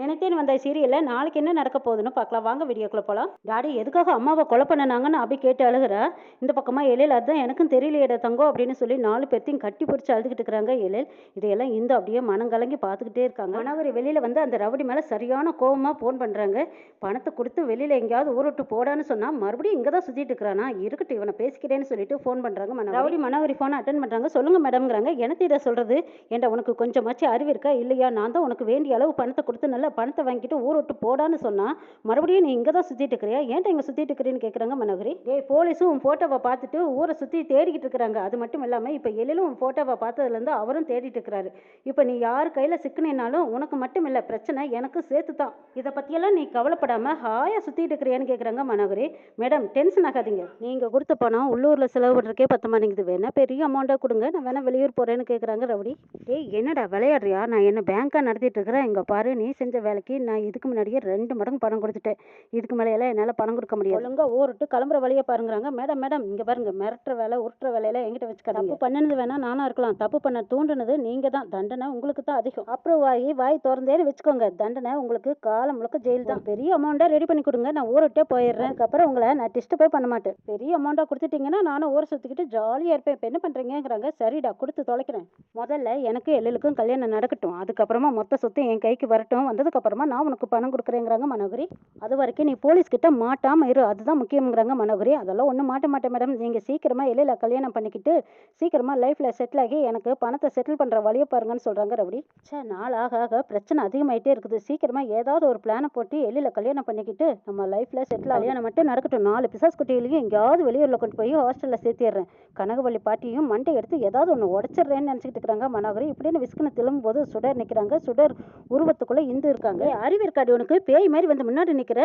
நினைத்தேன் வந்த சீரியல்ல நாளைக்கு என்ன நடக்க போகுதுன்னு பார்க்கலாம். வாங்க வீடியோக்குள்ள போலாம். டாடி எதுக்காக அம்மாவை கொலை பண்ணினாங்கன்னு அப்படி கேட்டு அழுகுறா? இந்த பக்கமா எழில் அதுதான் எனக்கும் தெரியலையிட தங்கோ அப்படின்னு சொல்லி நாலு பேர்த்தையும் கட்டி பிடிச்சி அழுதுகிட்டு இருக்கிறாங்க எழில். இதையெல்லாம் இந்த அப்படியே மனம் கலங்கி பார்த்துக்கிட்டே இருக்காங்க. மனோகரி வெளியில வந்து அந்த ரவுடி மேல சரியான கோவமா ஃபோன் பண்றாங்க. பணத்தை கொடுத்து வெளியில எங்கேயாவது ஊர் விட்டு போடான்னு சொன்னா மறுபடியும் இங்க தான் சுத்திட்டு இருக்கிறானா? இருக்கட்டும் இவனை பேசிக்கிறேன்னு சொல்லிட்டு ஃபோன் பண்றாங்க மனோகரி ரவுடி மனோகரி ஃபோனை அட்டன் பண்றாங்க. சொல்லுங்க மேடம்ங்கிறாங்க எனக்கு இதை சொல்றது? ஏன்டா உனக்கு கொஞ்சமாச்சும் அறிவு இருக்கா? இல்லையா? நான் தான் உனக்கு வேண்டிய அளவு பணத்தை கொடுத்து நல்லா பணத்தை வாங்கிட்டு ஊர் விட்டு போடான்னு சொன்னால் மறுபடியும் நீ இங்கே தான் சுற்றிட்டு இருக்கிறியா? ஏன்டா இங்கே சுற்றிட்டு இருக்கிறேன்னு கேட்குறாங்க மனோகரி. ஏய் போலீஸும் உன் ஃபோட்டோவை பார்த்துட்டு ஊரை சுற்றி தேடிக்கிட்டு இருக்கிறாங்க. அது மட்டும் இல்லாமல் இப்போ எழிலும் உன் ஃபோட்டோவை பார்த்ததுலேருந்து அவரும் தேடிட்டு இருக்கிறாரு. இப்போ நீ யார் கையில் சிக்கினேனாலும் உனக்கு மட்டும் இல்லை பிரச்சனை எனக்கு சேர்த்து தான் இதை பற்றியெல்லாம் நீ கவலைப்படாமல் ஹாயாக சுற்றிட்டு இருக்கிறியான்னு கேட்குறாங்க மனோகரி. மேடம் டென்ஷன் ஆகாதீங்க. நீங்கள் கொடுத்த பணம் உள்ளூரில் செலவு பண்ணுறக்கே பத்த மாட்டேங்குது. வேணா பெரிய அமௌண்ட்டாக கொடுங்க. நான் வேணால் வெளியூர் போகிறேன்னு கேட்குறாங்க ரவுடி. டேய் என்னடா விளையாடுறியா? நான் என்ன பேங்க்காக நடத்திட்டு இருக்கிறேன். இங்கே பாரு நீ செஞ்ச வேலைக்கு நான் இதுக்கு முன்னாடியே ரெண்டு மடங்கு பணம் கொடுத்துட்டேன். இதுக்கு மேலையெல்லாம் என்னால் பணம் கொடுக்க முடியாது. ஒழுங்கா ஊருட்டு கிளம்புற வழியை பாருங்கிறாங்க. மேடம் மேடம் இங்கே பாருங்க. மிரட்டுற வேலை உருட்டுற வேலையெல்லாம் என்கிட்ட வச்சுக்காதீங்க. தப்பு பண்ணினது வேணா நானா இருக்கலாம். தப்பு பண்ண தூண்டுனது நீங்கள் தான். தண்டனை உங்களுக்கு தான் அதிகம். அப்புறம் வாய் வாய் திறந்தேன்னு வச்சுக்கோங்க. தண்டனை உங்களுக்கு காலம் முழுக்க ஜெயில் தான். பெரிய அமௌண்ட்டாக ரெடி பண்ணி கொடுங்க. நான் ஊருட்டே போயிடுறேன். அதுக்கப்புறம் உங்களை நான் டிஸ்டர்பே பண்ண மாட்டேன். பெரிய அமௌண்ட்டாக கொடுத்துட்டீங்கன்னா நானும் ஊரை சுற்றிக்கிட்டு ஜாலியாக இருப்பேன். இப்போ என்ன பண்ணுறீங்கிறாங்க சரிடா கொடுத்து தொலைக்கிறேன். முதல்ல எனக்கு எழிலுக்கும் கல்யாணம் நடக்கட்டும். அதுக்கப்புறமா மொத்த சொத்து என் கைக்கு வரட்டும். வந்ததுக்கப்புறமா நான் உனக்கு பணம் கொடுக்குறேங்கிறாங்க மனோகரி. அது வரைக்கும் நீ போலீஸ் கிட்ட மாட்டாமல் இரு. அதுதான் முக்கியங்கிறாங்க மனோகரி. அதெல்லாம் ஒன்றும் மாட்ட மாட்டேன் மேடம் நீங்கள் சீக்கிரமாக எழில கல்யாணம் பண்ணிக்கிட்டு சீக்கிரமாக லைஃப்பில் செட்டில் ஆகி எனக்கு பணத்தை செட்டில் பண்ணுற வழியை பாருங்கன்னு சொல்கிறாங்க ரவுடி. சே நாள் ஆக ஆக பிரச்சனை அதிகமாயிட்டே இருக்குது. சீக்கிரமாக ஏதாவது ஒரு பிளானை போட்டு எழில கல்யாணம் பண்ணிக்கிட்டு நம்ம லைஃப்பில் செட்டில் கல்யாணம் மட்டும் நடக்கட்டும். நாலு பிசாஸ் குட்டிகளையும் எங்கேயாவது வெளியூரில் கொண்டு போய் ஹாஸ்டலில் சேர்த்திடுறேன். கனகவள்ளி பாட்டியும் மண்டை எடுத்து ஏதாவது ஒன்று உடச்சிடுறேன்னு நினச்சிக்கிட்டு இருக்கிறாங்க மனோகரி. இப்படின்னு விஸ்கனை திரும்பும் போது சுடர் நிற்கிறாங்க சுடர் உருவத்துக்குள்ளே இந்து இருக்காங்க அறிவு இருக்காடி உனக்கு. பேய் மாதிரி வந்து முன்னாடி நிற்கிற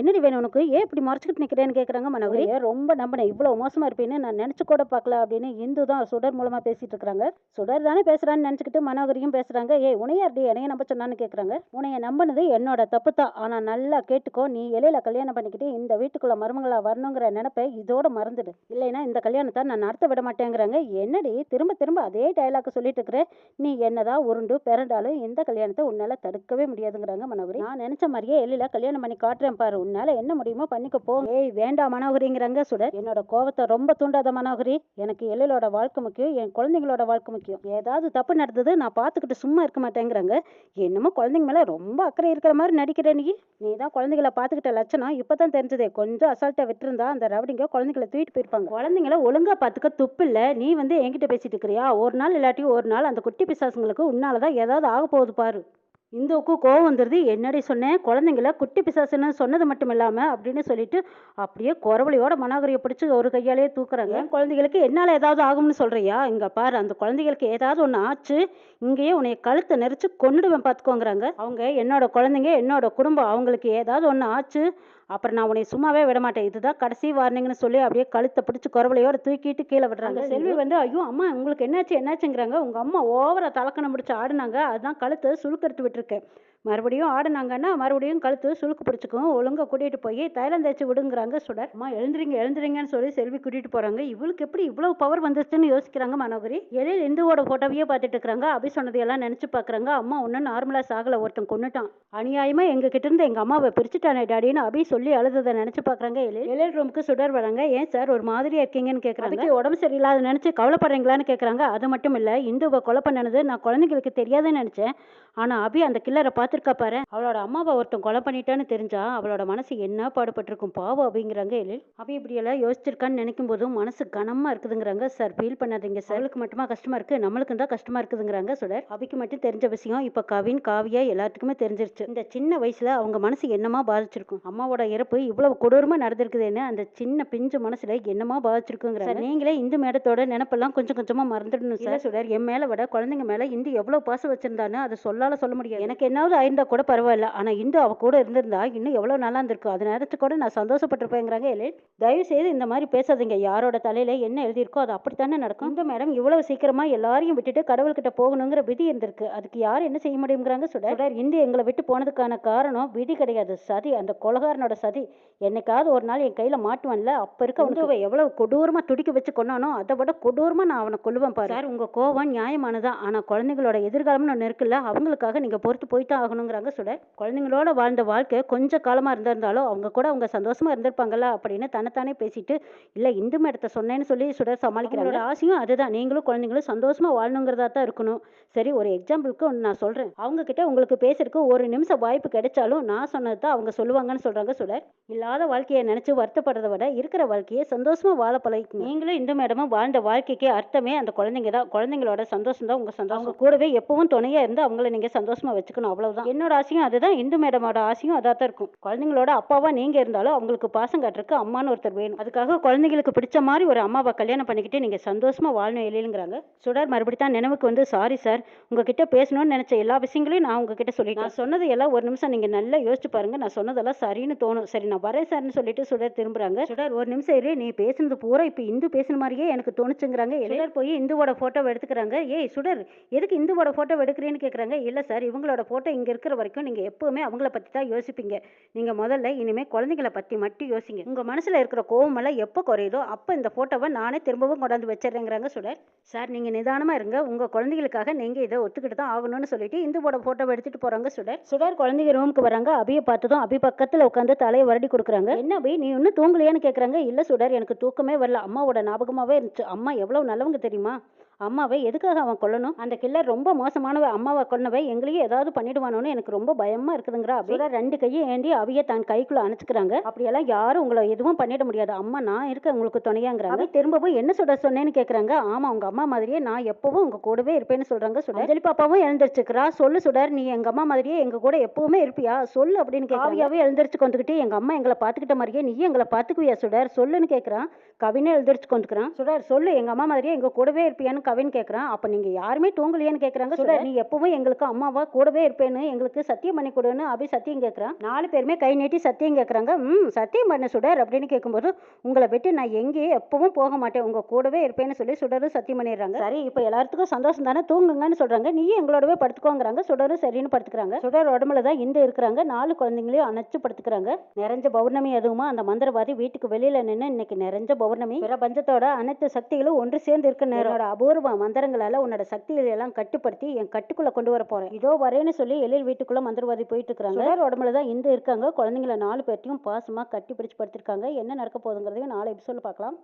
என்னடி வேணும் உனக்கு? ஏன் இப்படி மறைச்சிக்கிட்டு நிற்கிறேன்னு கேட்குறாங்க மனோகரி. ரொம்ப நம்பினேன். இவ்வளோ மோசமாக இருப்பேன்னு நான் நினச்சி கூட பார்க்கல அப்படின்னு இந்து தான் சுடர் மூலமாக பேசிட்டு இருக்கிறாங்க சுடர் தானே பேசுகிறான்னு நினச்சிக்கிட்டு மனோகரியும் பேசுகிறாங்க ஏய் உனையார்டி என்னைய நம்ப சொன்னான்னு கேட்குறாங்க உனைய நம்பினது என்னோட தப்பு தான். ஆனால் நல்லா கேட்டுக்கோ. நீ இலையில கல்யாணம் பண்ணிக்கிட்டு இந்த வீட்டுக்குள்ள மருமங்களாக வரணுங்கிற நினப்பை இதோட மறந்துடு. இல்லைன்னா இந்த கல்யாணத்தை நான் நடத்த விட மாட்டேங்கிறாங்க. என்னடி திரும்ப திரும்ப அதே டைலாக் சொல்லிட்டு இருக்கிற? நீ என்னதான் உருண்டு பிறண்டாலும் இந்த கல்யாணத்தை உன்னால தடுக்கவே முடியாதுங்கிறாங்க மனோகரி. நான் நினைச்ச மாதிரியே எழில கல்யாணம் பண்ணி காட்டுறேன் பாரு. உன்னால என்ன முடியுமோ பண்ணிக்க போ. ஏய் வேண்டாம் மனோகரிங்கிறாங்க சுடர். என்னோட கோவத்தை ரொம்ப தூண்டாத மனோகரி. எனக்கு எழிலோட வாழ்க்கை முக்கியம் என் குழந்தைங்களோட வாழ்க்கை முக்கியம். ஏதாவது தப்பு நடந்தது நான் பார்த்துக்கிட்டு சும்மா இருக்க மாட்டேங்கிறாங்க. என்னமோ குழந்தைங்க மேல ரொம்ப அக்கறை இருக்கிற மாதிரி நடிக்கிற நீ. நீ தான் குழந்தைகளை பார்த்துக்கிட்ட லட்சணம். இப்பதான் தெரிஞ்சதே கொஞ்சம் அசால்ட்டா விட்டுருந்தா அந்த ரவுடிங்க குழந்தைங்களை தூக்கிட்டு போயிருப்பாங்க. குழந்தைங்கள ஒழுங்கா பார்த்துக்க துப்பு இல்ல. நீ வந்து என்கிட்ட பேசிட்டு இருக்கிறியா? ஒரு நாள் இல்லாட்டி ஒரு நாள் அந்த குட்டி பிசாசுங்களுக்கு உன்னாலதான் ஏதாவது ஆக போகுது பாரு. இந்துவுக்கு கோவம் வந்துடுது என்னடி சொன்னேன் குழந்தைங்கள குட்டி பிசாசுன்னு சொன்னது மட்டும் இல்லாமல் அப்படின்னு சொல்லிட்டு அப்படியே குறவழியோட மனோகரியை பிடிச்சி ஒரு கையாலேயே தூக்குறாங்க. குழந்தைகளுக்கு என்னால் ஏதாவது ஆகும்னு சொல்கிறியா இங்கே பாரு அந்த குழந்தைகளுக்கு ஏதாவது ஒன்று ஆச்சு இங்கேயே உன்னைய கழுத்தை நெரிச்சு கொண்டுடுவேன் பார்த்துக்கோங்கிறாங்க அவங்க என்னோட குழந்தைங்க என்னோட குடும்பம் அவங்களுக்கு ஏதாவது ஒன்று ஆச்சு அப்புறம் நான் உன்னை சும்மாவே விட மாட்டேன் இதுதான் கடைசி வார்னிங்னு சொல்லி அப்படியே கழுத்தை பிடிச்சி குறவலையோட தூக்கிட்டு கீழே விடுறாங்க செல்வி. வந்து ஐயோ அம்மா உங்களுக்கு என்னாச்சு என்னாச்சுங்கிறாங்க. உங்கள் அம்மா ஓவரா தலக்கணம் பிடிச்சி ஆடுனாங்க. அதுதான் கழுத்தை சுழுக்கெடுத்து விட்டுருக்கேன் மறுபடியும் ஆடுனாங்கன்னா மறுபடியும் கழுத்து சுழுக்கு பிடிச்சிக்கும். ஒழுங்காக கூட்டிகிட்டு போய் தைலம் தேய்ச்சி விடுங்கிறாங்க சுடர். அம்மா எழுந்துறீங்க எழுந்துறீங்கன்னு சொல்லி செல்வி கூட்டிகிட்டு போகிறாங்க இவளுக்கு எப்படி இவ்வளோ பவர் வந்துச்சுன்னு யோசிக்கிறாங்க மனோகரி. எழில் இந்துவோட ஃபோட்டோவையே பார்த்துட்டு இருக்கிறாங்க அபி சொன்னதையெல்லாம் நினச்சி பார்க்குறாங்க. அம்மா ஒன்றும் நார்மலாக சாகலை. ஒருத்தன் கொண்டுட்டான் அநியாயமாக எங்கள் கிட்ட இருந்து எங்கள் அம்மாவை பிரிச்சுட்டானே டாடின்னு அபி சொல்லி அழுததை நினச்சி பார்க்குறாங்க எழில். எழில் ரூமுக்கு சுடர் வராங்க. ஏன் சார் ஒரு மாதிரியாக இருக்கீங்கன்னு கேட்குறாங்க உடம்பு சரியில்லாத நினச்சி கவலைப்படுறீங்களான்னு கேட்குறாங்க அது மட்டும் இல்லை இந்துவை கொலை பண்ணனது நான் குழந்தைங்களுக்கு தெரியாதுன்னு நினச்சேன். ஆனால் அபி அந்த கில்லரை பார்த்து பார்த்துருக்கா பாரு. அவளோட அம்மாவை ஒருத்தன் கொலை பண்ணிட்டான்னு தெரிஞ்சா அவளோட மனசு என்ன பாடுபட்டிருக்கும் பாவம் அப்படிங்கிறாங்க எழில். அபி இப்படியெல்லாம் யோசிச்சிருக்கான்னு நினைக்கும் போதும் மனசு கனமாக இருக்குதுங்கிறாங்க. சார் ஃபீல் பண்ணாதீங்க சார். அவளுக்கு மட்டுமா கஷ்டமா இருக்கு? நம்மளுக்கும் தான் கஷ்டமா இருக்குதுங்கிறாங்க சுடர். அபிக்கு மட்டும் தெரிஞ்ச விஷயம் இப்போ கவின் காவியா எல்லாத்துக்குமே தெரிஞ்சிருச்சு. இந்த சின்ன வயசுல அவங்க மனசு என்னமா பாதிச்சிருக்கும்? அம்மாவோட இறப்பு இவ்வளவு கொடூரமா நடந்திருக்குதுன்னு அந்த சின்ன பிஞ்சு மனசுல என்னமா பாதிச்சிருக்குங்கிறாங்க. சார் நீங்களே இந்து மேடத்தோட நினப்பெல்லாம் கொஞ்சம் கொஞ்சமா மறந்துடணும் சார். சுடர் என் மேல விட குழந்தைங்க மேல இந்து எவ்வளவு பாசம் வச்சிருந்தான்னு அதை சொல்லால சொல்ல முடியாது. எனக்கு என்னாவது ஆயிருந்தா கூட பரவாயில்ல. ஆனா இந்து அவ கூட இருந்திருந்தா இன்னும் எவ்வளவு நல்லா இருந்திருக்கும். அது நேரத்துக்கு கூட நான் சந்தோஷப்பட்டிருப்பேங்கிறாங்க எழில். தயவு செய்து இந்த மாதிரி பேசாதீங்க. யாரோட தலையில என்ன எழுதியிருக்கோ அது அப்படித்தானே நடக்கும். இந்த மேடம் இவ்வளவு சீக்கிரமா எல்லாரையும் விட்டுட்டு கடவுள்கிட்ட போகணுங்கிற விதி இருந்திருக்கு. அதுக்கு யார் என்ன செய்ய முடியுங்கிறாங்க சுடர். இந்து எங்களை விட்டு போனதுக்கான காரணம் விதி கிடையாது. சதி அந்த கொலகாரனோட சதி. என்னைக்காவது ஒரு நாள் என் கையில மாட்டுவான்ல. அப்ப இருக்க அவனுக்கு எவ்வளவு கொடூரமா துடிக்க வச்சு கொன்னானோ அதை விட கொடூரமா நான் அவனை கொல்லுவேன் பாரு. சார் உங்க கோவம் நியாயமானதா? ஆனா குழந்தைங்களோட எதிர்காலம்னு ஒன்று இருக்குல்ல அவங்களுக்காக நீங்க பொறுத்து போயிட்டு ஆகணுங்கிறாங்க. சுடர் குழந்தைங்களோட வாழ்ந்த வாழ்க்கை கொஞ்சம் காலமாக இருந்திருந்தாலும் அவங்க கூட அவங்க சந்தோஷமா இருந்திருப்பாங்கல்ல அப்படின்னு தன்னைத்தானே பேசிட்டு இல்லை இந்து மேடத்தை சொன்னேன்னு சொல்லி சுடர் சமாளிக்கிறாங்க. ஆசையும் அதுதான். நீங்களும் குழந்தைங்களும் சந்தோஷமா வாழணுங்கிறதா தான் இருக்கணும். சரி ஒரு எக்ஸாம்பிளுக்கு ஒன்று நான் சொல்கிறேன் அவங்க கிட்ட உங்களுக்கு பேசுறதுக்கு ஒரு நிமிஷம் வாய்ப்பு கிடைச்சாலும் நான் சொன்னது தான் அவங்க சொல்லுவாங்கன்னு சொல்கிறாங்க சுடர் இல்லாத வாழ்க்கையை நினச்சி வருத்தப்படுறதை விட இருக்கிற வாழ்க்கையை சந்தோஷமா வாழ பழகிக்கணும் நீங்களும் இந்த மேடமும் வாழ்ந்த வாழ்க்கைக்கு அர்த்தமே அந்த குழந்தைங்க தான். குழந்தைங்களோட சந்தோஷம் தான் உங்க சந்தோஷம். கூடவே எப்பவும் துணையா இருந்து அவங்கள நீங்க சந்தோஷமா வச்சுக்கணும். அவ்வளவுதான். என்னோட ஆசையும் அதுதான். இந்து மேடமோட ஆசையும் அதாக தான் இருக்கும். குழந்தைங்களோட அப்பாவா நீங்க இருந்தாலும் அவங்களுக்கு பாசம் கட்டுறக்கு அம்மான்னு ஒருத்தர் வேணும். அதுக்காக குழந்தைங்களுக்கு பிடிச்ச மாதிரி ஒரு அம்மாவை கல்யாணம் பண்ணிக்கிட்டு நீங்க சந்தோஷமா வாழணும் இல்லைங்கிறாங்க சுடர் மறுபடி தான் நினைவுக்கு வந்து சாரி சார் உங்ககிட்ட பேசணும்னு நினைச்ச எல்லா விஷயங்களையும் நான் உங்ககிட்ட சொல்லிட்டேன். நான் சொன்னது எல்லாம் ஒரு நிமிஷம் நீங்க நல்லா யோசிச்சு பாருங்க. நான் சொன்னதெல்லாம் சரின்னு தோணும். சரி நான் வரேன் சார்னு சொல்லிட்டு சுடர் திரும்புறாங்க. சுடர் ஒரு நிமிஷம் இரு நீ பேசுனது பூரா இப்போ இந்து பேசுன மாதிரியே எனக்கு தோணுச்சுங்கிறாங்க. எல்லாரும் போய் இந்துவோட போட்டோ எடுத்துக்கிறாங்க. ஏய் சுடர் எதுக்கு இந்துவோட போட்டோ எடுக்கிறேன்னு கேட்குறாங்க இல்லை சார் இவங்களோட போட்டோ இங்கே இருக்கிற வரைக்கும் நீங்கள் எப்போவுமே அவங்கள பற்றி தான் யோசிப்பீங்க. நீங்கள் முதல்ல இனிமேல் குழந்தைங்கள பற்றி மட்டும் யோசிங்க. உங்கள் மனசில் இருக்கிற கோவமெல்லாம் எப்போ குறையுதோ அப்போ இந்த ஃபோட்டோவை நானே திரும்பவும் கொண்டாந்து வச்சிடுறேங்கிறாங்க சுடர். சார் நீங்கள் நிதானமாக இருங்க. உங்கள் குழந்தைகளுக்காக நீங்கள் இதை ஒத்துக்கிட்டு தான் ஆகணும்னு சொல்லிட்டு இந்துவோட ஃபோட்டோவை எடுத்துகிட்டு போகிறாங்க சுடர். சுடர் குழந்தைங்க ரூமுக்கு வராங்க. அபியை பார்த்ததும் அபி பக்கத்தில் உட்காந்து தலையை வரடி கொடுக்குறாங்க. என்ன அபி? நீ இன்னும் தூங்கலையான்னு கேட்குறாங்க இல்லை சுடர் எனக்கு தூக்கமே வரல. அம்மாவோட ஞாபகமாகவே இருந்துச்சு. அம்மா எவ்வளோ நல்லவங்க தெரியுமா? அம்மாவை எதுக்காக அவன் கொல்லணும்? அந்த கில்லர் ரொம்ப மோசமானவ அம்மாவை கொன்னவை எங்களையும் ஏதாவது பண்ணிடுவானோன்னு எனக்கு ரொம்ப பயமா இருக்குதுங்கிறா அப்படியே ரெண்டு கையும் ஏந்தி அவிய தன் கைக்குள்ள அணைச்சுக்கிறாங்க. அப்படியெல்லாம் யாரும் உங்களை எதுவும் பண்ணிட முடியாது. அம்மா நான் இருக்க உங்களுக்கு துணையாங்கிறாங்க. திரும்பவும் என்ன சொல்ற சொன்னேன்னு கேக்குறாங்க. ஆமா உங்க அம்மா மாதிரியே நான் எப்பவும் உங்க கூடவே இருப்பேன்னு சொல்றாங்க சுடர். அஞ்சலி பாப்பாவும் எழுந்திருச்சுக்கிறா. சொல்லு சுடர் நீ எங்க அம்மா மாதிரியே எங்க கூட எப்பவுமே இருப்பியா? சொல்லு அப்படின்னு கேட்காவியாவே எழுந்திரிச்சு கொண்டுக்கிட்டு எங்க அம்மா எங்களை பாத்துக்கிட்ட மாதிரியே நீ எங்களை பாத்துக்குவியா சுடர்? சொல்லுன்னு கேக்குறான். கவினே எழுந்திரிச்சு கொண்டுக்கிறான். சுடர் சொல்லு எங்க அம்மா மாதிரியே எங்க கூடவே இருப்பியான்னு கவின் கேக்குறான். அப்ப நீங்க யாருமே தூங்கலையான்னு கேக்குறாங்க சுடர். நீ எப்பவும் எங்களுக்கு அம்மாவா கூடவே இருப்பேன்னு எங்களுக்கு சத்தியம் பண்ணி கொடுன்னு அபி சத்தியம் கேக்குறான். நாலு பேருமே கை நீட்டி சத்தியம் கேக்குறாங்க. ம் சத்தியம் பண்ண சுடர் அப்படின்னு கேட்கும்போது உங்களை விட்டு நான் எங்கேயும் எப்பவும் போக மாட்டேன். உங்க கூடவே இருப்பேன்னு சொல்லி சுடரும் சத்தியம் பண்ணிடுறாங்க. சரி இப்போ எல்லாத்துக்கும் சந்தோஷம் தானே? தூங்குங்கன்னு சொல்றாங்க. நீயும் எங்களோடவே படுத்துக்கோங்கிறாங்க. சுடரும் சரின்னு படுத்துக்கிறாங்க. சுடர் உடம்புல தான் இந்த இருக்கிறாங்க. நாலு குழந்தைங்களையும் அணைச்சு படுத்துக்கிறாங்க. நிறைஞ்ச பௌர்ணமி அதுவுமா? அந்த மந்திரவாதி வீட்டுக்கு வெளியில நின்று இன்னைக்கு நிறைஞ்ச பௌர்ணமி. பிரபஞ்சத்தோட அனைத்து சக்திகளும் ஒன்று சேர்ந்து இருக்க நேரோட அபூர்வ மந்திரங்களால உன்னோட சக்திகளை எல்லாம் கட்டுப்படுத்தி என் கட்டுக்குள்ள கொண்டு வர போறேன். இதோ வரேன்னு சொல்லி எழில் வீட்டுக்குள்ள மந்திரவாதி போயிட்டு இருக்காங்க உடம்புல தான் இந்த இருக்காங்க. குழந்தைங்கள நாலு பேர்த்தையும் பாசமா கட்டி பிடிச்சு படுத்திருக்காங்க. என்ன நடக்க போகுதுங்கிறதையும் நாளை எபிசோட பார்க்கலாம்.